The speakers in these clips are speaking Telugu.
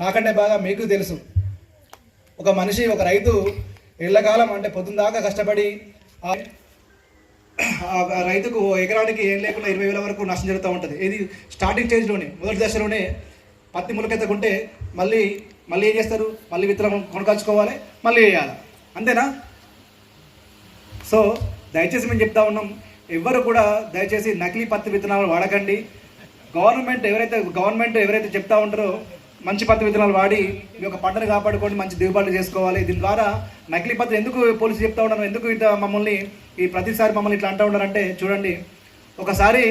నాకంటే బాగా మీకు తెలుసు. ఒక మనిషి ఒక రైతు ఎల్లకాలం అంటే పొద్దున దాకా కష్టపడి రైతుకు ఎకరానికి ఏం లేకుండా ఇరవై వేల వరకు నష్టం జరుగుతూ ఉంటుంది. ఇది స్టార్టింగ్ స్టేజ్లోనే మొదటి దశలోనే పత్తి ములకెత్తకుంటే మళ్ళీ మళ్ళీ ఏం చేస్తారు? మళ్ళీ విత్తనం కొనకల్చుకోవాలి మళ్ళీ వేయాలి. అంతేనా? సో దయచేసి మేము చెప్తా ఉన్నాం ఎవ్వరు కూడా దయచేసి నకిలీ పత్తి విత్తనాలు వాడకండి. గవర్నమెంట్ ఎవరైతే గవర్నమెంట్ ఎవరైతే చెప్తా ఉంటారో మంచి పత్తి విత్తనాలు వాడి మీ యొక్క పంటను కాపాడుకోండి మంచి దిగుబాటు చేసుకోవాలి. దీని ద్వారా నకిలీ పత్తి ఎందుకు పోలీసు చెప్తా ఉన్నారు ఎందుకు ఇట్లా మమ్మల్ని ఈ ప్రతిసారి మమ్మల్ని ఇట్లా అంటూ ఉన్నారంటే చూడండి. ఒకసారి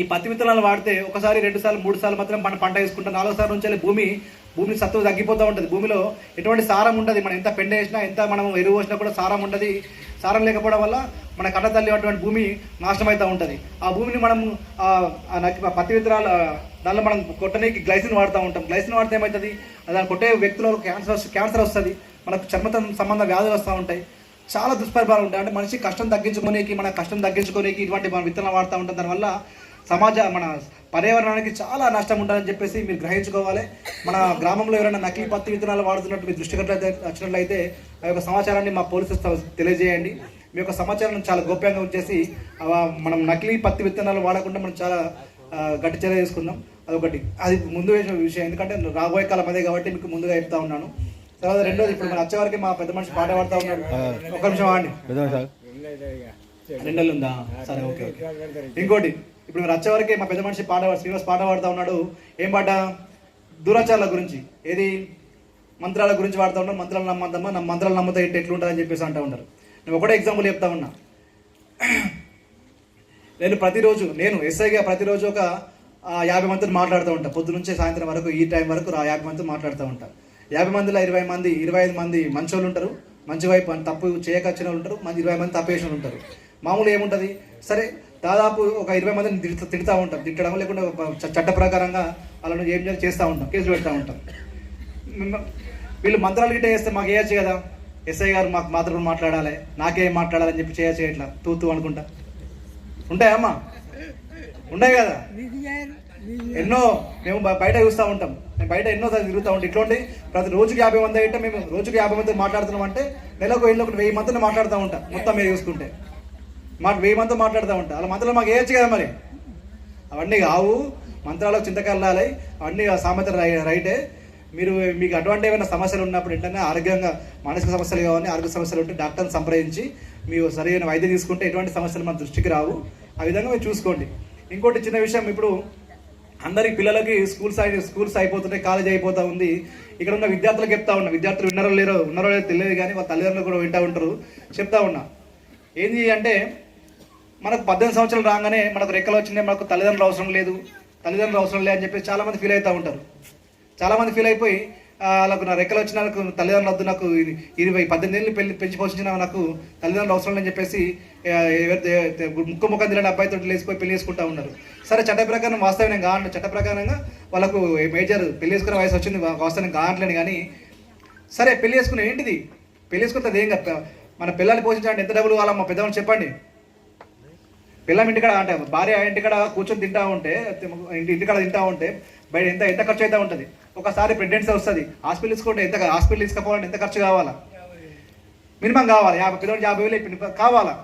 ఈ పత్తి విత్తనాలు వాడితే ఒకసారి రెండు సార్లు మూడు సార్లు మాత్రం మన పంట వేసుకుంటాం నాలుగు సార్లు నుంచి భూమి భూమి సత్తువ తగ్గిపోతూ ఉంటుంది. భూమిలో ఎటువంటి సారం ఉంటుంది మనం ఎంత పెండ వేసినా ఎంత మనం ఎరువు వేసినా కూడా సారం ఉంటుంది సారం లేకపోవడం వల్ల మన కన్న తల్లి అటువంటి భూమి నాశనం అవుతూ ఉంటుంది. ఆ భూమిని మనం పత్తి విత్తనాలు దానిలో మనం కొట్టడానికి గ్లైసిన్ వాడుతూ ఉంటాం. గ్లైసిన్ వాడితే ఏమవుతుంది దాన్ని కొట్టే వ్యక్తులలో క్యాన్సర్ క్యాన్సర్ వస్తుంది. మనకు చర్మత సంబంధ వ్యాధులు వస్తూ ఉంటాయి. చాలా దుష్పరిపాలు ఉంటాయి. అంటే మనిషి కష్టం తగ్గించుకోనేకి మన కష్టం తగ్గించుకోనేకి ఇటువంటి మన విత్తనాలు వాడుతూ ఉంటాం. దానివల్ల సమాజ మన పర్యావరణానికి చాలా నష్టం ఉంటుందని చెప్పేసి మీరు గ్రహించుకోవాలి. మన గ్రామంలో ఎవరైనా నకిలీ పత్తి విత్తనాలు వాడుతున్నట్టు మీరు దృష్టి వచ్చినట్లయితే ఆ యొక్క సమాచారాన్ని మా పోలీసు తెలియజేయండి. మీ యొక్క సమాచారాన్ని చాలా గోప్యంగా ఉంచేసి మనం నకిలీ పత్తి విత్తనాలు వాడకుండా మనం చాలా గట్టి చర్య తీసుకుందాం. అదొకటి. అది ముందు వేసిన విషయం. ఎందుకంటే రాబోయే కాలం అదే కాబట్టి మీకు ముందుగా చెప్తా ఉన్నాను. తర్వాత రెండోది ఇప్పుడు మన వచ్చేవారికి మా పెద్ద మనిషి పాట పాడుతూ ఉన్నాడు. ఒక నిమిషం సార్ రెండు నెలలు ఉందా సరే ఓకే ఓకే. ఇంకోటి ఇప్పుడు మీరు వచ్చేవరకే మా పెద్ద మనిషి పాట శ్రీనివాస్ పాట పాడుతూ ఉన్నాడు. ఏం పాట? దూరాచారాల గురించి. ఏది? మంత్రాల గురించి వాడుతూ ఉన్నాడు. మంత్రాలు నమ్మద్దమ్మా నా మంత్రాలు నమ్ముతా ఇట్లా ఎట్లుంటుందని చెప్పేసి అంటూ ఉంటారు. నేను ఒకటే ఎగ్జాంపుల్ చెప్తా ఉన్నా. నేను ప్రతిరోజు నేను ఎస్ఐగా ప్రతిరోజు ఒక యాభై మందితో మాట్లాడుతూ ఉంటా. పొద్దు నుంచే సాయంత్రం వరకు ఈ టైం వరకు ఆ యాభై మందితో మాట్లాడుతూ ఉంటాను యాభై మందిలో ఇరవై మంది ఇరవై ఐదు మంది మంచోళ్ళు ఉంటారు. మంచి వైపు తప్పు చేయక వచ్చిన వాళ్ళు ఉంటారు. మంచి ఇరవై మంది తప్పేసిన వాళ్ళు ఉంటారు. మామూలు ఏముంటుంది? సరే దాదాపు ఒక ఇరవై మందిని తిడుతూ తిడతా ఉంటాం. తిట్టడం లేకుండా చట్ట ప్రకారంగా వాళ్ళని ఏం చేయాలి చేస్తూ ఉంటాం. కేసులు పెడతా ఉంటాం. వీళ్ళు మంత్రాలు గిట్ట చేస్తే మాకు వేయచ్చు కదా? ఎస్ఐ గారు మాకు మాత్రం మాట్లాడాలి. నాకేం మాట్లాడాలని చెప్పి చేయచ్చు ఇట్లా తూతూ అనుకుంటా. ఉంటాయమ్మా ఉన్నాయి కదా? ఎన్నో మేము బయట చూస్తూ ఉంటాం. మేము బయట ఎన్నో తిరుగుతూ ఉంటాం. ఇట్లాంటి ప్రతి రోజుకి యాభై మంది అయితే మేము రోజుకి యాభై మంది మాట్లాడుతున్నాం అంటే నెలకు వెళ్ళి ఒకటి వెయ్యి మందిని మాట్లాడుతూ ఉంటాం. మొత్తం మీరు చూసుకుంటే. మాకు వెయ్యి మందితో మాట్లాడుతూ ఉంటా. అలా మంత్రాలు మాకు వేయచ్చు కదా మరి. అవన్నీ కావు. మంత్రాలకు చింతకెళ్ళాలి అవన్నీ సామెత రై- రైటే. మీరు మీకు అటువంటి ఏమైనా సమస్యలు ఉన్నప్పుడు ఏంటంటే ఆరోగ్యంగా మానసిక సమస్యలు కావాలి ఆరోగ్య సమస్యలు ఉంటే డాక్టర్ని సంప్రదించి మీరు సరైన వైద్యం తీసుకుంటే ఎటువంటి సమస్యలు మన దృష్టికి రావు. ఆ విధంగా మీరు చూసుకోండి. ఇంకోటి చిన్న విషయం ఇప్పుడు అందరికి పిల్లలకి స్కూల్స్ అయి స్కూల్స్ అయిపోతుంటాయి కాలేజ్ అయిపోతూ ఉంది. ఇక్కడ ఉన్న విద్యార్థులకు చెప్తా ఉన్నా. విద్యార్థులు విన్నారో లేరో ఉన్నారో లేదో తెలియదు కానీ వాళ్ళ తల్లిదండ్రులు కూడా వింటూ ఉంటారు. చెప్తా ఉన్నా. ఏంది అంటే మనకు పద్దెనిమిది సంవత్సరాలు రాగానే మనకు రెక్కలు వచ్చినాయి మనకు తల్లిదండ్రులు అవసరం లేదు. తల్లిదండ్రులు అవసరం లేదు అని చెప్పి చాలామంది ఫీల్ అవుతూ ఉంటారు. చాలామంది ఫీల్ అయిపోయి వాళ్ళకు నా రెక్కలు వచ్చిన నాకు తల్లిదండ్రులు వద్దు నాకు ఇరవై పద్దెనిమిది ఏళ్ళు పెళ్ళి పెంచి పోషించిన నాకు తల్లిదండ్రులు అవసరం లేని చెప్పేసి ముక్కు ముఖం తెలియని అబ్బాయితో లేచిపోయి పెళ్ళి చేసుకుంటా ఉన్నారు. సరే చట్ట ప్రకారం వాస్తవ్యం కావాలంటే చట్ట ప్రకారంగా వాళ్ళకు మేజర్ పెళ్ళి చేసుకునే వయసు వచ్చింది వాస్తవం కావట్లేను కానీ సరే పెళ్ళి చేసుకునే ఏంటిది? పెళ్ళి చేసుకుంటే అది ఏం కాదు. మన పిల్లల్ని పోషించాలంటే ఎంత డబ్బులు వాళ్ళ మా పెద్దవాళ్ళు చెప్పండి. పిల్లం ఇంటికాడ అంటే భార్య ఇంటికాడ కూర్చొని తింటా ఉంటే ఇంటి ఇంటికాడ తింటా ఉంటే బయట ఎంత ఎంత ఖర్చు అయితే ఉంటుంది. ఒకసారి ప్రెగ్నెన్సీ వస్తుంది. హాస్పిటల్ తీసుకుంటే ఎంత హాస్పిటల్ తీసుకుపోవాలంటే ఎంత ఖర్చు కావాలా? మినిమం కావాలి. యాభై పిల్లలు యాభై వేలు కావాలా?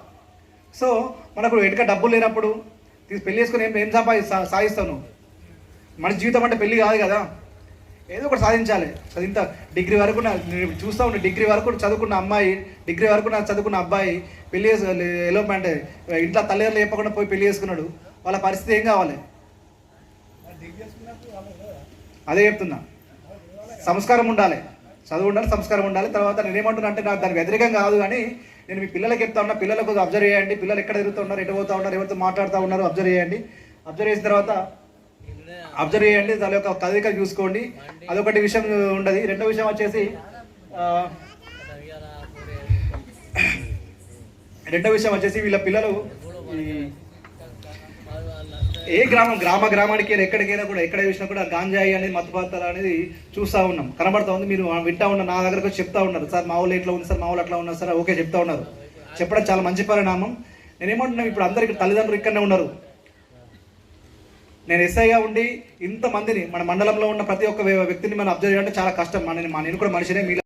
సో మనకు ఎటుక డబ్బులు లేనప్పుడు పెళ్ళి చేసుకుని ఏం ఏం సంపాది సాధిస్తావు నువ్వు? మన జీవితం అంటే పెళ్ళి కాదు కదా. ఏదో ఒకటి సాధించాలి. అది ఇంత డిగ్రీ వరకు నా- నేను చూస్తూ ఉంటే డిగ్రీ వరకు చదువుకున్న అమ్మాయి డిగ్రీ వరకు నా చదువుకున్న అబ్బాయి పెళ్ళి చేసు ఎలోప్మెంట్ అంటే ఇంట్లో తల్లిదండ్రులు చెప్పకుండా పోయి పెళ్ళి చేసుకున్నాడు. వాళ్ళ పరిస్థితి ఏం కావాలి? అదే చెప్తున్నా. సంస్కారం ఉండాలి. చదువు ఉండాలి సంస్కారం ఉండాలి. తర్వాత నేను ఏమంటున్నా అంటే నాకు దానికి వ్యతిరేకం కాదు కానీ నేను మీ పిల్లలకి చెప్తా ఉన్నా పిల్లలకు అబ్జర్వ్ చేయండి. పిల్లలు ఎక్కడ తిరుగుతూ ఉన్నారు ఎటు పోతా ఉన్నారు ఎవరితో మాట్లాడుతూ ఉన్నారు అబ్జర్వ్ చేయండి. అబ్జర్వ్ చేసిన తర్వాత అబ్జర్వ్ చేయండి దాని యొక్క కదలిక చూసుకోండి. అదొకటి విషయం ఉండదు. రెండో విషయం వచ్చేసి రెండో విషయం వచ్చేసి వీళ్ళ పిల్లలు ఏ గ్రామం గ్రామ గ్రామానికి ఎక్కడికైనా కూడా ఎక్కడ చూసినా కూడా గాంజాయి అనేది మత్తు అనేది చూస్తూ ఉన్నాం. కనబడతా ఉంది. మీరు వింటా ఉన్నారు నా దగ్గరకు చెప్తా ఉన్నారు. సార్ మా ఊళ్ళో ఇట్లా ఉంది సార్ మా ఊళ్ళో అట్లా ఉన్నారు సార్ ఓకే చెప్తా ఉన్నారు. చెప్పడం చాలా మంచి పరిణామం. నేనేమంటున్నాను ఇప్పుడు అందరికి తల్లిదండ్రులు ఇక్కడనే ఉన్నారు. నేను ఎస్ఐగా ఉండి ఇంతమందిని మన మండలంలో ఉన్న ప్రతి ఒక్క వ్యక్తిని మనం అబ్జర్వ్ చేయడం చాలా కష్టం. మన నేను కూడా మనిషినే మీ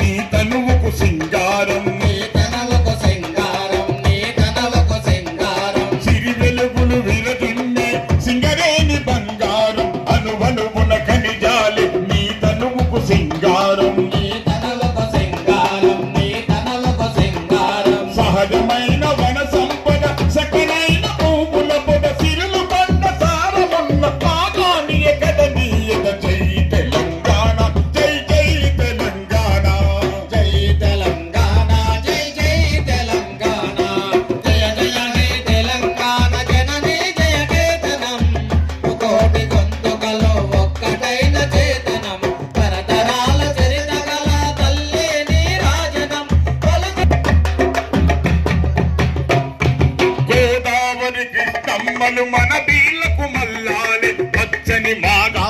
నీ తనువుకు సింగారం. నీ తనవకు సింగారం నీ సింగారం. ప్రేమలు మన బీలకు మల్లాలి. పచ్చని మాగా